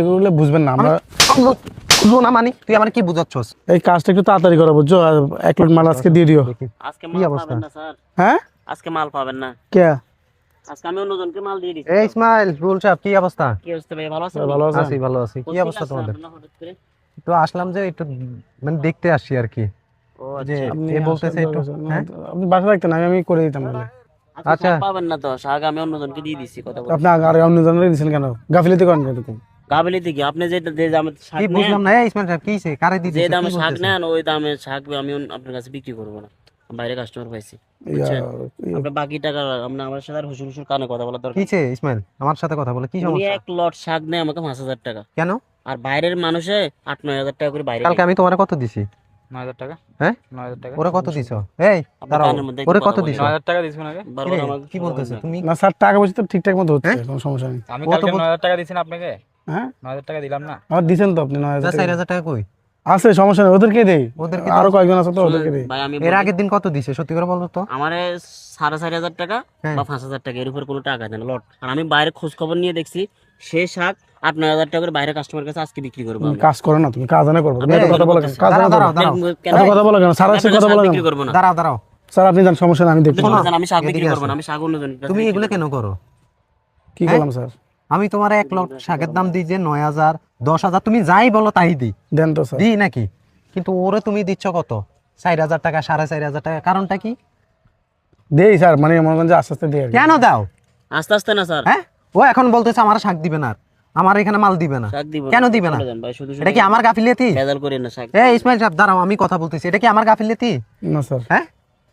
এগুলো বুঝবেন না আমরা বুঝব না মানি তুই আমার কি বুঝাচ্ছস? এই কাজটা একটু তাড়াতাড়ি করো বুঝছ? আর এক লোড মাল আজকে দিয়ে দিও। আজকে কি মাল অবস্থা? পাবেন না স্যার। হ্যাঁ? আজকে মাল পাবেন না। কে? আজকে আমি অন্যজনকে মাল দিয়ে দিচ্ছি। এই ইসমাইল রুল সাহেব কি অবস্থা? কি অবস্থা ভাই ভালো আছেন? ভালো আছেন। আছি ভালো আছি। কি কোথায় অবস্থা আসছেন তোমাদের? আপনারা হঠাৎ করে? তো আসলাম যে একটু মানে দেখতে আসছি আর কি। ও যে আচ্ছা। আপনি এ বলতেছে আসেন একটু তো, হ্যাঁ? আপনি বাসা থাকতেন আমি আমি করে দিতাম নাহলে। আজকে আচ্ছা। শাক পাবেন না তো শাক আমি অন্যজনকে দিয়ে দিচ্ছি কথা বলছি। আপনি আগে আর অন্য জনের দিয়েছেন কেন? গাফিলিতে করেন কেন থেকে আপনি যে যে দামে শাক নেন বুঝলাম না এই ইসমাইল সাহেব? কারে যে দামে শাক নেন ওই দামে শাক আমি আপনার কাছে বিক্রি করব না। বাইরে কাস্টমার পাইছি বুঝছেন? আপনি বাকি টাকা আপনি আমার সাথে আর হুসুর হুসুর কানে কথা বলা দরকার কিছে ইসমাইল? আমার সাথে কথা বলে কি সমস্যা? এক লট শাক নেয় আমাকে পাঁচ হাজার টাকা। কেন? আর বাইরের মানুষে আট নয় হাজার টাকা করে বাইরে কালকে আমি তোমারে কত দিছি? নয় হাজার টাকা? হ্যাঁ? টাকা? ওরে কত দিছো? এই দাঁড়াও কানের মধ্যে একটু ওরে কত দিছো? টাকা বারবার আমাকে কি কথা বলতেছো তুমি না স্যার টাকা পয়সা তো ঠিকঠাক মতো হচ্ছে কোনো সমস্যা নেই। আমি কালকে টাকা দিয়েছেন আপনাকে? হ্যাঁ? টাকা দিলাম না। তো আপনি টাকা। টাকা কই? আছে সমস্যা নেই ওদেরকে দেই। ওদেরকে আরও কয়েকজন আছে তো ওদেরকে দেই। ভাই আমি এর আগের দিন কত দিছে সত্যি করে বলো তো? আমারে সাড়ে চারি হাজার টাকা হ্যাঁ। বা টাকা এর উপর কোনো টাকা দেয় লট। আর আমি বাইরে খোঁজ খবর নিয়ে দেখছি সে শাক আট নয় হাজার টাকা করে বাইরে কাস্টমার কাছে আজকে বিক্রি করব কাজ করো না তুমি কাজ আনা করব। তুমি আমি এত কথা বলো কেন কাজ আনা দাঁড়াও করো দাঁড়াও দাঁড়াও। কেন- এত কথা বলো কেন? স্যার আমি কথা বলো বিক্রি করব না? দাঁড়াও দাঁড়াও। স্যার আপনি জান সমস্যা নেই আমি দেখব আমি শাক বিক্রি করব না আমি শাক অন্যজন তুমি এগুলো কেন করো? কি হ্যাঁ? করলাম স্যার? আমি তোমার এক লক্ষ শাকের দাম দিই যে নয় হাজার দশ হাজার তুমি যাই বলো তাই দিই। দেন তো স্যার। দিই নাকি? কিন্তু ওরে তুমি দিচ্ছ কত? চার হাজার টাকা সাড়ে চার হাজার টাকা কারণটা কি? দেই স্যার মানে মনে করেন যে আস্তে আস্তে কি। কেন দাও? আস্তে আস্তে না স্যার। হ্যাঁ? ও এখন বলতেছে আমার শাক দিবে না আর। আমার এখানে মাল দিবে না। কেন দিবে না? এটা কি আমার গাফিলিয়াতি ভেজাল করেন না শাক। এ ইসমাইল সাহেব দাঁড়াও আমি কথা বলতেছি। এটা কি আমার গাফিলিয়াতি না স্যার। হ্যাঁ?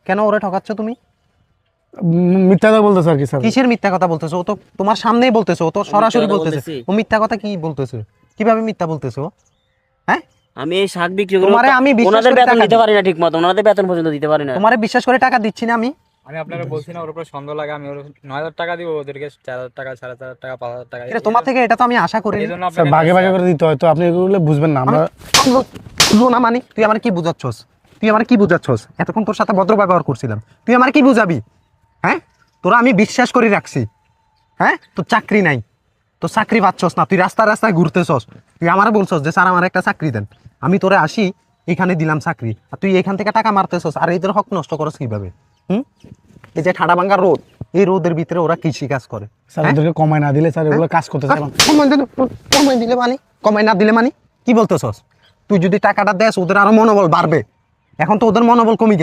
কেন ওরে ঠকাচ্ছ তুমি? মিথ্যা কথা বলতেছে আর কি স্যার। কিসের মিথ্যা কথা বলতেছো? ও তো তোমার সামনেই বলতেছো ও তো সরাসরি বলতেছে। ও মিথ্যা কথা কি বলতেছে? কীভাবে মিথ্যা বলতেছো হ্যাঁ? আমি এই শাক বিক্রি করব তোমারে আমি ওনাদের করে বেতন দিতে পারি না ঠিক মতো ওনাদের বেতন পর্যন্ত দিতে পারি না। তোমারে বিশ্বাস করে টাকা দিচ্ছি না আমি। আমি বলছি না ওর উপরে সন্দেহ লাগে আমি ওর নয় হাজার টাকা দিব ওদেরকে চার হাজার টাকা টাকা পাঁচ হাজার টাকা এটা তোমার থেকে এটা তো আমি আশা করি স্যার ভাগে ভাগে করে দিতে হয় তো আপনি এগুলো বুঝবেন না আমরা বুঝব না মানে তুই আমার কি বুঝাচ্ছস? তুই আমার কি বুঝাচ্ছস? এতক্ষণ তোর সাথে ভদ্র ব্যবহার করছিলাম। তুই আমার কি বুঝাবি? হ্যাঁ? তোরা আমি বিশ্বাস করে রাখছি। হ্যাঁ? তোর চাকরি নাই। তোর চাকরি পাচ্ছস না। তুই রাস্তায় রাস্তায় ঘুরতেছস। তুই আমার বলছস যে স্যার আমার একটা চাকরি দেন। আমি তোরে আসি এখানে দিলাম চাকরি। আর তুই এখান থেকে টাকা মারতেছস। আর এদের হক নষ্ট করস কীভাবে? হুম? এই যে ঠাডা ভাঙ্গা রোদ এই রোদের ভিতরে ওরা কৃষি কাজ করে। স্যার ওদেরকে কমায় না দিলে স্যার এগুলো কাজ করতে কমাই দিলে কমাই দিলে মানে? কমাই না দিলে মানে? কি বলতেছস? তুই যদি টাকাটা দেস ওদের আরও মনোবল বাড়বে। এখন তো ওদের মনোবল কমে গেছে